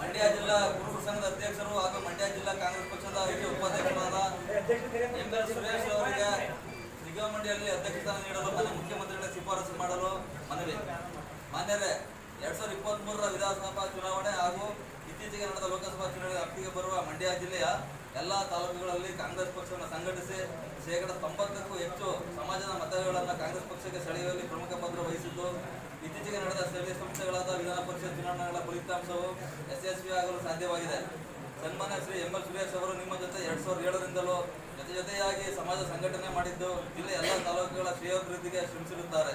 ಮಂಡ್ಯ ಜಿಲ್ಲಾ ಕುರುಬ ಸಂಘದ ಅಧ್ಯಕ್ಷರು ಹಾಗೂ ಮಂಡ್ಯ ಜಿಲ್ಲಾ ಕಾಂಗ್ರೆಸ್ ಪಕ್ಷದ ಹಿರಿಯ ಉಪಾಧ್ಯಕ್ಷರಾದ ಎಂ ಎಲ್ ಸುರೇಶ್ ಅವರಿಗೆ ನಿಗಮ ಮಂಡಳಿಯಲ್ಲಿ ಅಧ್ಯಕ್ಷ ಸ್ಥಾನ ನೀಡಲು ಮಾನ್ಯ ಮುಖ್ಯಮಂತ್ರಿಗಳ ಶಿಫಾರಸು ಮಾಡಲು ಮನವಿ. ಮಾನ್ಯರೇ, ಎರಡ್ ಸಾವಿರದ ಇಪ್ಪತ್ತ್ ಮೂರರ ವಿಧಾನಸಭಾ ಚುನಾವಣೆ ಹಾಗೂ ಇತ್ತೀಚೆಗೆ ನಡೆದ ಲೋಕಸಭಾ ಚುನಾವಣೆ ವ್ಯಾಪ್ತಿಗೆ ಬರುವ ಮಂಡ್ಯ ಜಿಲ್ಲೆಯ ಎಲ್ಲಾ ತಾಲೂಕುಗಳಲ್ಲಿ ಕಾಂಗ್ರೆಸ್ ಪಕ್ಷವನ್ನು ಸಂಘಟಿಸಿ ಶೇಕಡಾ ತೊಂಬತ್ತಕ್ಕೂ ಹೆಚ್ಚು ಸಮಾಜದ ಮತಗಳನ್ನು ಕಾಂಗ್ರೆಸ್ ಪಕ್ಷಕ್ಕೆ ಸೆಳೆಯುವಲ್ಲಿ ಪ್ರಮುಖ ಪಾತ್ರ ವಹಿಸಿದ್ದು ಇತ್ತೀಚೆಗೆ ನಡೆದ ಸ್ಥಳೀಯ ಸಂಸ್ಥೆಗಳಾದ ವಿಧಾನ ಪರಿಷತ್ ಚುನಾವಣೆಗಳ ಫಲಿತಾಂಶವು ಯಶಸ್ವಿ ಆಗಲು ಸಾಧ್ಯವಾಗಿದೆ. ಸನ್ಮಾನ್ಯ ಶ್ರೀ ಎಂ ಎಲ್ ಸುರೇಶ್ ಅವರು ನಿಮ್ಮ ಜೊತೆ ಎರಡ್ ಸಾವಿರದ ಏಳರಿಂದಲೂ ಜೊತೆ ಜೊತೆಯಾಗಿ ಸಮಾಜ ಸಂಘಟನೆ ಮಾಡಿದ್ದು ಜಿಲ್ಲೆಯ ಎಲ್ಲ ತಾಲೂಕುಗಳ ಶ್ರೇಯೋಭಿವೃದ್ಧಿಗೆ ಶ್ರಮಿಸಿರುತ್ತಾರೆ.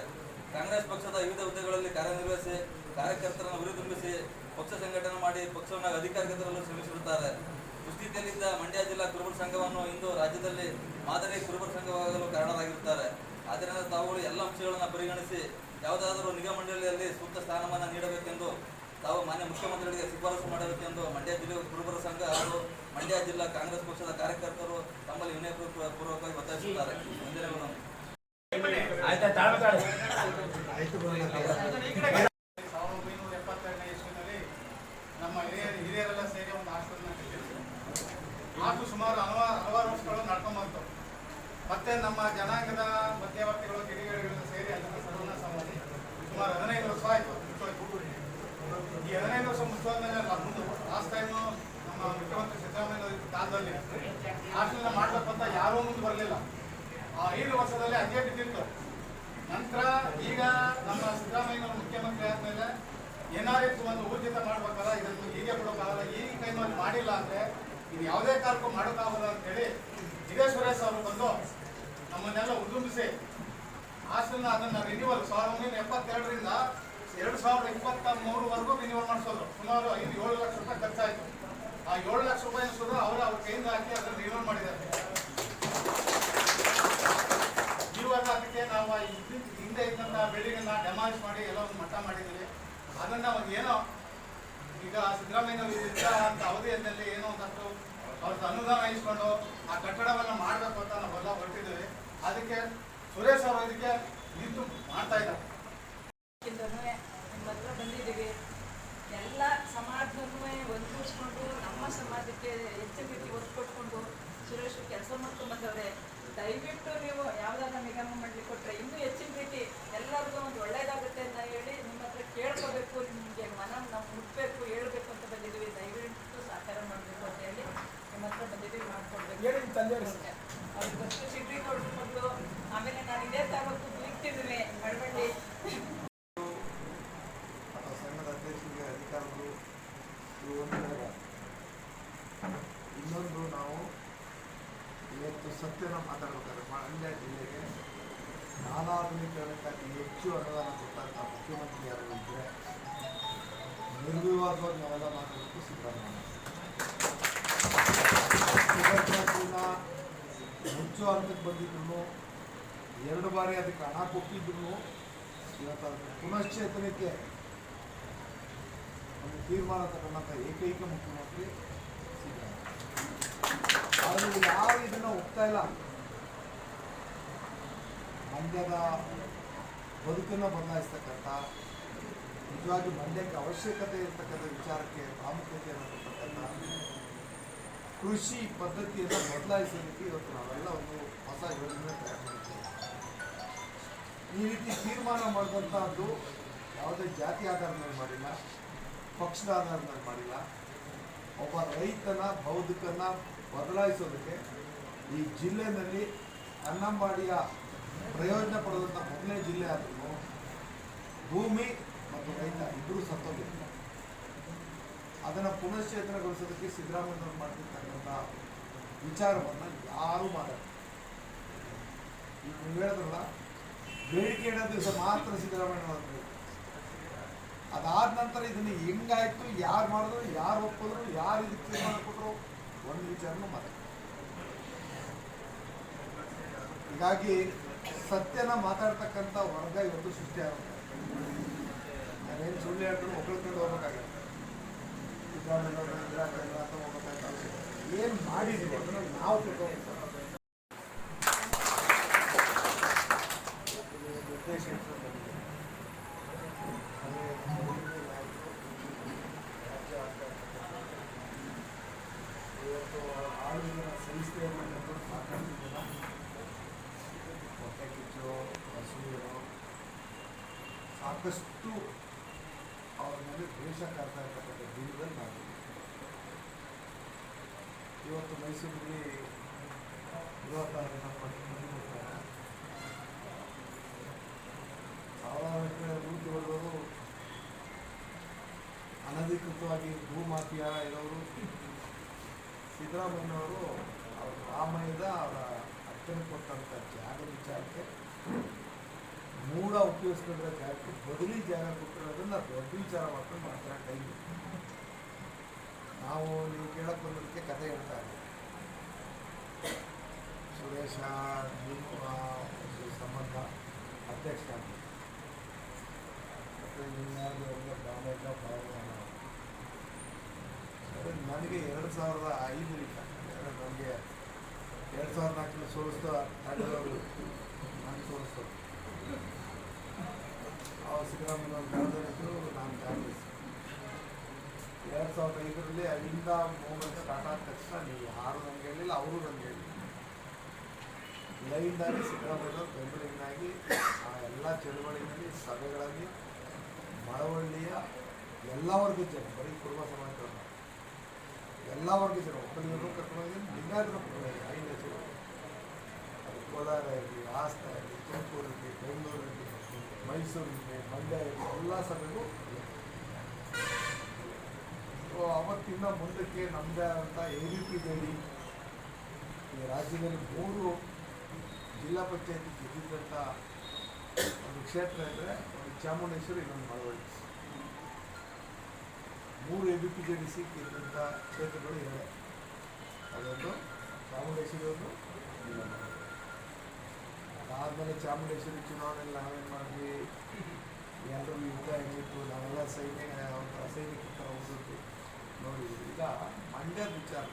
ಕಾಂಗ್ರೆಸ್ ಪಕ್ಷದ ವಿವಿಧ ಹುದ್ದೆಗಳಲ್ಲಿ ಕಾರ್ಯನಿರ್ವಹಿಸಿ, ಕಾರ್ಯಕರ್ತರನ್ನು ಹುರಿದುಂಬಿಸಿ, ಪಕ್ಷ ಸಂಘಟನೆ ಮಾಡಿ ಪಕ್ಷವನ್ನು ಅಧಿಕಾರಕ್ಕೆ ತರಲು ಶ್ರಮಿಸಿರುತ್ತಾರೆ. ಕುಸ್ತಿಯಲ್ಲಿದ್ದ ಮಂಡ್ಯ ಜಿಲ್ಲಾ ಕುರುಬರ ಸಂಘವನ್ನು ಇಂದು ರಾಜ್ಯದಲ್ಲಿ ಮಾದರಿ ಕುರುಬರ ಸಂಘವಾಗಲು ಕಾರಣರಾಗಿರುತ್ತಾರೆ. ಆದ್ದರಿಂದ ತಾವುಗಳು ಎಲ್ಲ ಅಂಶಗಳನ್ನು ಪರಿಗಣಿಸಿ ಯಾವುದಾದರೂ ನಿಗಮ ಮಂಡಳಿಯಲ್ಲಿ ಸೂಕ್ತ ಸ್ಥಾನಮಾನ ನೀಡಬೇಕೆಂದು ತಾವು ಮಾನ್ಯ ಮುಖ್ಯಮಂತ್ರಿಗಳಿಗೆ ಶಿಫಾರಸು ಮಾಡಬೇಕೆಂದು ಮಂಡ್ಯ ಜಿಲ್ಲೆ ಕುರುಬರ ಸಂಘ ಹಾಗೂ ಮಂಡ್ಯ ಜಿಲ್ಲಾ ಕಾಂಗ್ರೆಸ್ ಪಕ್ಷದ ಕಾರ್ಯಕರ್ತರು ತಮ್ಮಲ್ಲಿ ವಿನಯ ಪೂರ್ವಕವಾಗಿ ಸಾವಿರದ ಒಂಬೈನೂರ ಎಪ್ಪತ್ತೆರಡನೇ ಇಸ್ವಿನಲ್ಲಿ ನಮ್ಮ ಹಿರಿಯ ಹಿರಿಯರೆಲ್ಲ ಸೇರಿ ಒಂದು ಹಾಸ್ಟೆಲ್ನ ಹಾಸ್ಟೆಲ್ ಸುಮಾರು ಹಲವಾರು ಹಲವಾರು ವರ್ಷಗಳು ನಡ್ಕೊಂಡ್ಬಂತು ಮತ್ತೆ ನಮ್ಮ ಜನಾಂಗದ ಮಧ್ಯವರ್ತಿಗಳು ಕಿಡಿಗೇಡಿಗಳು ಸೇರಿ ಅದನ್ನು ಸುಮಾರು ಹದಿನೈದು ವರ್ಷ ಆಯಿತು ಈ ಹದಿನೈದು ವರ್ಷ ಮುಚ್ಚೋದ್ಮೇಲೆ ಮುಂದೆ ಲಾಸ್ಟ್ ಟೈಮು ನಮ್ಮ ಮುಖ್ಯಮಂತ್ರಿ ಸಿದ್ದರಾಮಯ್ಯ ಕಾಲದಲ್ಲಿ ಹಾಸ್ಟೆಲ್ನ ಮಾಡಬೇಕು ಅಂತ ಯಾರೂ ಮುಂದೆ ಬರಲಿಲ್ಲ ಆ ಏಳು ವರ್ಷದಲ್ಲಿ ಅದೇ ನಂತರ ಈಗ ನಮ್ಮ ಸಿದ್ದರಾಮಯ್ಯನವರು ಮುಖ್ಯಮಂತ್ರಿ ಆದಮೇಲೆ ಏನಾರಿತ್ತು ಒಂದು ಊರ್ಜಿತ ಇದನ್ನು ಹೀಗೆ ಕೊಡೋಕ್ಕಾಗಲ್ಲ ಈ ಟೈಮಲ್ಲಿ ಮಾಡಿಲ್ಲ ಅಂದರೆ ಇದು ಯಾವುದೇ ಕಾಲಕ್ಕೂ ಮಾಡೋಕ್ಕಾಗಲ್ಲ ಅಂತೇಳಿ ಇದೇ ಸುರೇಶ್ ಅವರು ಬಂದು ನಮ್ಮನ್ನೆಲ್ಲ ಉದುಂಬಿಸಿ ಹಾಸ್ಟೆಲ್ನ ಅದನ್ನ ರಿನ್ಯೂವಲ್ ಸಾವಿರದ ಒಂಬೈನೂರ ಎಪ್ಪತ್ತೆರಡರಿಂದ ಎರಡು ಸಾವಿರದ ಇಪ್ಪತ್ತ ಮೂರುವರೆಗೂ ರಿನ್ಯೂವಲ್ ಮಾಡಿಸೋದು. ಸುಮಾರು ಐದು, ಏಳು ಲಕ್ಷ ರೂಪಾಯಿ ಖರ್ಚಾಯಿತು. ಆ ಏಳು ಲಕ್ಷ ರೂಪಾಯಿ ಸುರು ಅವರು ಅವ್ರ ಕೈಯಿಂದ ಹಾಕಿ ಅದನ್ನು ರಿನ್ಯೂವಲ್ ಮಾಡಿದ್ದಾರೆ. ಇವಾಗ ಅದಕ್ಕೆ ನಾವು ಹಿಂದೆ- ಇದ್ದಂಥ ಬಿಲ್ಡಿಂಗನ್ನು ಡೆಮಾಲಿಷ್ ಮಾಡಿ ಎಲ್ಲ ಒಂದು ಮಟ್ಟ ಮಾಡಿದ್ದೀವಿ. ಅದನ್ನು ಒಂದು ಏನೋ ಈಗ ಸಿದ್ದರಾಮಯ್ಯ ಇದ್ದ ಅಂತ ಅವಧಿಯಲ್ಲಿ ಏನೋ ಒಂದಷ್ಟು ಅವ್ರದ್ದು ಅನುದಾನ ಇಸ್ಕೊಂಡು ಆ ಕಟ್ಟಡವನ್ನ ಮಾಡಬೇಕು ಅಂತ ನಾವೆಲ್ಲ ಹೊರಟಿದ್ದೀವಿ. ಅದಕ್ಕೆ ಸುರೇಶ್ ಅವರು ಇದಕ್ಕೆ ನಿಂತು ಮಾಡ್ತಾ ಇದ್ದಾರೆ. ಹತ್ರ ಬಂದಿದ್ದೀವಿ. ಎಲ್ಲ ಸಮಾಜದನ್ನೂ ಒಂದುಗೂಡಿಸ್ಕೊಂಡು ನಮ್ಮ ಸಮಾಜಕ್ಕೆ ಹೆಚ್ಚಿನ ರೀತಿ ಒತ್ತು ಕೊಟ್ಕೊಂಡು ಸುರೇಶ್ ಕೆಲಸ ಮಾಡ್ಕೊಂಡು ಬಂದವ್ರೆ. ದಯವಿಟ್ಟು ನೀವು ಯಾವುದಾದ್ರೂ ನಿಗಮ ಮಾಡ್ಲಿಕ್ಕೆ ಕೊಟ್ಟರೆ ಇನ್ನೂ ಹೆಚ್ಚಿನ ರೀತಿ ಎಲ್ಲರಿಗೂ ಒಂದು ಒಳ್ಳೇದಾಗುತ್ತೆ ಅಂತ ಹೇಳಿ ನಿಮ್ಮ ಹತ್ರ ಕೇಳ್ಕೋಬೇಕು ನಿಮಗೆ ಮನ ನಾವು ಮುಟ್ಬೇಕು ಹೇಳ್ಬೇಕು ಅಂತ ಬಂದಿದ್ದೀವಿ ದಯವಿಟ್ಟು ಸಹಕಾರ ಮಾಡಬೇಕು ಅಂತ ಹೇಳಿ ನಿಮ್ಮ ಹತ್ರ ಬಂದಿದ್ದೀವಿ ಮಾಡ್ಕೊಡ್ಬೇಕು ಹೇಳಿ ನಿಮ್ಮ ತಂದೆಯವ್ರ ಹೆಸರು. ಅವ್ರಿಗೆ ಫಸ್ಟ್ ಸಿಡ್ರಿ ಕೊಡ್ರು ಮೊದಲು ಆಮೇಲೆ ನಾನು ಇದೇ ತಾಲೂಕು ನಿಂತಿದ್ದೀನಿ ಮಳವಳ್ಳಿ ಅಥವಾ ಸಂಘದ ಅಧ್ಯಕ್ಷರಿಗೆ ಅಧಿಕಾರಿಗಳು ಇವು ಒಂದು ಭಾಗ. ಇನ್ನೊಂದು ನಾವು ಇವತ್ತು ಸತ್ಯನ ಮಾತಾಡ್ಬೇಕಾದ್ರೆ ಮಂಡ್ಯ ಜಿಲ್ಲೆಗೆ ನಾನಾಧುನೀಕರಣಕ್ಕಾಗಿ ಹೆಚ್ಚು ಅನುದಾನ ಕೊಟ್ಟಂಥ ಮುಖ್ಯಮಂತ್ರಿ ಯಾರು ಇದ್ದರೆ ನಿರ್ವಿವಾದವಾಗಿ ನಾವೆಲ್ಲ ಮಾಡಬೇಕು ಸಿದ್ದರಾಮಯ್ಯ ಹೆಚ್ಚು ಹಂತಕ್ಕೆ ಬಂದಿದ್ರು ಎರಡು ಬಾರಿ ಅದಕ್ಕೆ ಹಣ ಕೊಟ್ಟಿದ್ರು ಇವತ್ತು ಪುನಶ್ಚೇತನಕ್ಕೆ ಒಂದು ತೀರ್ಮಾನ ತಗೊಂಡಂಥ ಏಕೈಕ ಮುಖ್ಯಮಂತ್ರಿ ಸಿದ್ದರಾಮಯ್ಯ ಆದರೆ ಯಾರು ಇದನ್ನು ಒಪ್ತಾ ಇಲ್ಲ? ಮಂಡ್ಯದ ಬದುಕನ್ನು ಬದಲಾಯಿಸ್ತಕ್ಕಂಥ, ನಿಜವಾಗಿ ಮಂಡ್ಯಕ್ಕೆ ಅವಶ್ಯಕತೆ ಇರತಕ್ಕಂಥ ವಿಚಾರಕ್ಕೆ ಪ್ರಾಮುಖ್ಯತೆಯನ್ನು ಕೊಡ್ತಕ್ಕಂಥ ಕೃಷಿ ಪದ್ಧತಿಯನ್ನು ಬದಲಾಯಿಸೋದಕ್ಕೆ ಇವತ್ತು ನಾವೆಲ್ಲ ಒಂದು ಹೊಸ ಯೋಜನೆ ತಯಾರು ಮಾಡಿದ್ದೇವೆ. ಈ ರೀತಿ ತೀರ್ಮಾನ ಮಾಡಿದಂಥದ್ದು ಯಾವುದೇ ಜಾತಿ ಆಧಾರದ ಮೇಲೆ ಮಾಡಿಲ್ಲ, ಪಕ್ಷದ ಆಧಾರದ ಮೇಲೆ ಮಾಡಿಲ್ಲ. ಒಬ್ಬ ರೈತನ ಬೌದ್ಧಿಕನ ಬದಲಾಯಿಸೋದಕ್ಕೆ ಈ ಜಿಲ್ಲೆಯಲ್ಲಿ ಅನ್ನಂಬಾಡಿಯ ಪ್ರಯೋಜನ ಪಡೆದಂಥ ಮೊದಲನೇ ಜಿಲ್ಲೆ ಆದರೂ ಭೂಮಿ ಮತ್ತು ರೈತ ಇಬ್ಬರು ಸತ್ತೋಗಿದ್ದಾರೆ. ಅದನ್ನು ಪುನಶ್ಚೇತನಗೊಳಿಸೋದಕ್ಕೆ ಸಿದ್ದರಾಮಯ್ಯನವರು ಮಾಡ್ತಿರ್ತಕ್ಕಂಥ ವಿಚಾರವನ್ನು ಯಾರೂ ಮಾಡಲ್ಲ. ಈಗ ನೀವು ಹೇಳಿದ್ರಲ್ಲ, ಬೇಡಿಕೆ ಇಡೋ ದಿವಸ ಮಾತ್ರ ಸಿದ್ದರಾಮಯ್ಯ ಅವರು ಅದಾದ ನಂತರ ಇದನ್ನು ಹೆಂಗಾಯ್ತು, ಯಾರು ಮಾಡಿದ್ರು, ಯಾರು ಒಪ್ಪಿದ್ರು, ಯಾರು ಇದಕ್ಕೆ ತೀರ್ಮಾನ ಕೊಟ್ಟರು ಒಂದು ವಿಚಾರನೂ ಮಾಡ ಹೀಗಾಗಿ ಸತ್ಯನ ಮಾತಾಡ್ತಕ್ಕಂಥ ವರ್ಗ ಇವತ್ತು ಸೃಷ್ಟಿ ಆಗುತ್ತೆ. ನಾನೇನು ಸುಳ್ಳು ಹೇಳಿದ್ರು ಒಕ್ಕಳ್ಕೊಂಡು ಹೋಗ್ಬೇಕಾಗಿಲ್ಲ. ಸಿದ್ದರಾಮಯ್ಯವ್ರನ್ನ ಏನು ಮಾಡಿದ್ವಿ ಅದನ್ನು ನಾವು ತಿಳ್ಕೊಬೇಕು ಇವತ್ತು ಮಾತಾಡ್ತಿದ್ದೀರಾ? ಕಿಚ್ಚು ಬಸವೀರು ಸಾಕಷ್ಟು ಅವ್ರ ಮೇಲೆ ದ್ವೇಷ ಕಾಡ್ತಾ ಇರ್ತಕ್ಕಂಥ ಜೀವನದಲ್ಲಿ ನಾವು ಇವತ್ತು ಮೈಸೂರಿನಲ್ಲಿ ಇರುವಂತಹ ಸಾಧಾರಣ ರೂಢಿ ಹೊಡೆದವರು ಅನಧಿಕೃತವಾಗಿ ಭೂಮಾತಿಯ ಇರೋರು, ಸಿದ್ದರಾಮಯ್ಯನವರು, ಅವರ ರಾಮಯ್ಯದ ಅವರ ಅಕ್ಕನ ಕೊಟ್ಟಂಥ ಜಾಗ ವಿಚಾರಕ್ಕೆ ಮೂಡ ಉಪಯೋಗಿಸ್ಕೊಂಡ್ರೆ ಜಾಗಕ್ಕೆ ಬದಲಿ ಜಾಗ ಕೊಟ್ಟಿರೋದನ್ನ ದೊಡ್ಡ ವಿಚಾರ ಮಾಡ್ಕೊಂಡು ಮಾಡ್ತಾರೆ ಕೈ ನಾವು ನೀವು ಕೇಳಕ್ಕೆ ಬಂದದಕ್ಕೆ ಕತೆ ಹೇಳ್ತಾ ಇದ್ದೀವಿ ಸುರೇಶ ಸಂಬಂಧ ಅಧ್ಯಕ್ಷ ಅಂತ ಮತ್ತು ಡ್ಯಾಮೇಜ ಪ್ರಾಬ್ಲಮ್ ಸರಿ, ನನಗೆ ಎರಡು ಸಾವಿರದ ಐದರಿಂದ ನನಗೆ ಎರಡು ಸಾವಿರದ ನಾಲ್ಕರಲ್ಲಿ ಸೋಲಿಸ್ತಾ ತಂಡದವರು ನಾನು ಸೋಲಿಸ್ತಾರೆ ಅವಾಗ ಸಿದ್ದರಾಮಯ್ಯ ಕಳೆದಿದ್ದು ನಾನು ಕಾಂಗ್ರೆಸ್ ಎರಡು ಸಾವಿರದ ಐದರಲ್ಲಿ ಅಲ್ಲಿಂದ ಮೂವ್ಮೆಂಟ್ ಸ್ಟಾರ್ಟ್ ಆದ ತಕ್ಷಣ ನೀವು ಹಾರು ನನಗೆ ಹೇಳಿಲ್ಲ, ಅವರು ನನಗೆ ಹೇಳಿಲ್ಲ ಲೈನ್ದಾಗಿ ಸಿದ್ದರಾಮಯ್ಯ ಬೆಂಬಲಿಗನಾಗಿ, ಆ ಎಲ್ಲ ಚಳುವಳಿನಲ್ಲಿ, ಸಭೆಗಳಲ್ಲಿ, ಮಳವಳ್ಳಿಯ ಎಲ್ಲ ವರ್ಗದ ಜನ ಬರೀ ಕುರುಬ ಸಮಾಜದವ್ರನ್ನ ಎಲ್ಲ ವರ್ಗದರು ಒಬ್ಬರಿಗೂ ಕರ್ಕೊಂಡೋಗಿದ್ದೀನಿ ಲಿಂಗಾಯತರು ಕರ್ಕೊಂಡೋಗಿ ಐದು ಹೆಸರು ಅದು ಕೋಲಾರ ಇರಲಿ ಆಸ್ತ ಇರಲಿ, ತುಮಕೂರು ಇರಲಿ, ಬೆಂಗಳೂರು ಇರಲಿ, ಮೈಸೂರು ಇರಲಿ, ಮಂಡ್ಯ ಇರಲಿ, ಎಲ್ಲ ಸಭೆಗೂ ಸೊ ಅವತ್ತಿಂದ ಮುಂದಕ್ಕೆ ನಮ್ಮದೇ ಆದಂಥ ಎ ಬಿ ಪಿ ಗಡಿ ಈ ರಾಜ್ಯದಲ್ಲಿ ಮೂರು ಜಿಲ್ಲಾ ಪಂಚಾಯತಿ ಗೆದ್ದಿದ್ದಂಥ ಒಂದು ಕ್ಷೇತ್ರ ಇದ್ದರೆ ಒಂದು ಚಾಮುಂಡೇಶ್ವರಿ ಇನ್ನೊಂದು ಮಳವಳ್ಳಿ. ಮೂರು A B P J C ಗೆದ್ದಂಥ ಕ್ಷೇತ್ರಗಳು ಇವೆ. ಅದೊಂದು ಚಾಮುಂಡೇಶ್ವರಿ ಅದಾದಮೇಲೆ ಚಾಮುಂಡೇಶ್ವರಿ ಚುನಾವಣೆಯಲ್ಲಿ ನಾವೇನು ಮಾಡಿದ್ವಿ? ಎಲ್ಲರೂ ಯುದ್ಧ ಹೆಂಗಿತ್ತು ನಾವೆಲ್ಲ ಸೈನ್ಯ ಒಂಥರ ಸೈನಿಕ ಥರ ಹೋಗಿದ್ವಿ ನೋಡಿ ಈಗ ಮಂಡ್ಯದ ವಿಚಾರ